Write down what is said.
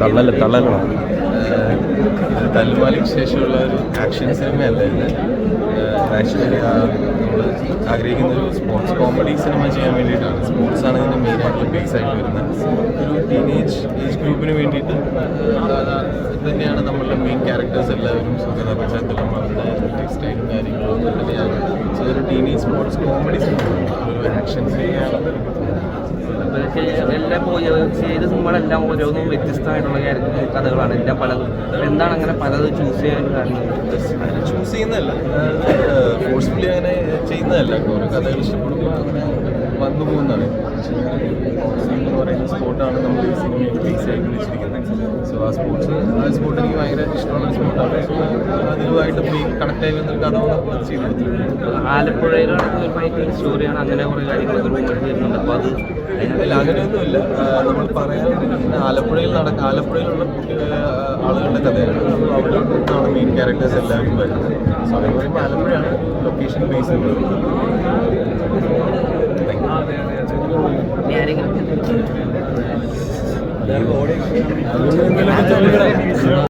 തള്ളൽ തള്ളലാണ് തല്ലുമാലിക്ക് ശേഷമുള്ള ഒരു ആക്ഷൻ സിനിമയല്ല ഇത്. ആക്ച്വലി നമ്മൾ ആഗ്രഹിക്കുന്ന ഒരു സ്പോർട്സ് കോമഡി സിനിമ ചെയ്യാൻ വേണ്ടിയിട്ടാണ്. സ്പോർട്സ് ആണ് ഇതിന്റെ മെയിൻ ആയിട്ടുള്ള ബേസ് ആയിട്ട് വരുന്നത്. ഒരു ടീനേജ് ഏജ് ഗ്രൂപ്പിന് വേണ്ടിയിട്ട് തന്നെയാണ് നമ്മളുടെ മെയിൻ ക്യാരക്ടേഴ്സ് എല്ലാവരും സുഗത പശ്ചാത്തലം അവരുടെ സ്റ്റൈലും കാര്യങ്ങളും തന്നെയാണ്. സോ ഒരു ടീനേജ് സ്പോർട്സ് കോമഡി സിനിമ ഒരു ആക്ഷൻ സിനിമയാണ് എല്ലാം പോയി ചെയ്ത സിനിമകളെല്ലാം ഓരോന്നും വ്യത്യസ്തമായിട്ടുള്ള കാര്യങ്ങൾ കഥകളാണ് എല്ലാം പലതും. എന്താണ് അങ്ങനെ പലത് ചൂസ് ചെയ്യാൻ കാരണം? ചൂസ് ചെയ്യുന്നതല്ല. ഫോഴ്സ്ഫുള്ളി അങ്ങനെ ചെയ്യുന്നതല്ല. ഓരോ കഥകൾ ഇഷ്ടപ്പെടുമ്പോൾ അങ്ങനെ വന്നു പോകുന്നതാണ്. പറയുന്ന സ്പോട്ടാണ് നമ്മൾ ഈ സിനിമയിൽ ബേസ് ആയിട്ട് വെച്ചിരിക്കുന്നത് സോ ആ സ്പോർട്സ് ആ സ്പോർട്ട് എനിക്ക് ഭയങ്കര ഇഷ്ടമുള്ള സ്പോർട്ടാണ് അതുമായിട്ട് കണക്ട് ആയി വന്നൊരു കഥ നമ്മൾ ചെയ്തെടുത്തിട്ടുണ്ട് ആലപ്പുഴയിലാണ് സ്റ്റോറിയാണ് അങ്ങനെ കുറേ കാര്യങ്ങളൊക്കെ വരുന്നുണ്ട്. അപ്പോൾ അത് ഇല്ല അങ്ങനെയൊന്നുമില്ല. നമ്മൾ പറയാൻ ആലപ്പുഴയിൽ നടക്ക ആലപ്പുഴയിലുള്ള ആളുകളുടെ കഥയാണ്. അവിടെ നിന്നാണ് മെയിൻ ക്യാരക്ടേഴ്സ് എല്ലാവരും വരുന്നത്. സോ അത് പറയുമ്പോൾ ആലപ്പുഴയാണ് ലൊക്കേഷൻ ബേസ് ചെയ്യുന്നത് ഇനി ആരെങ്കിലും അതുകൊണ്ട് എന്തെങ്കിലുമൊക്കെ ചോദിക്കണം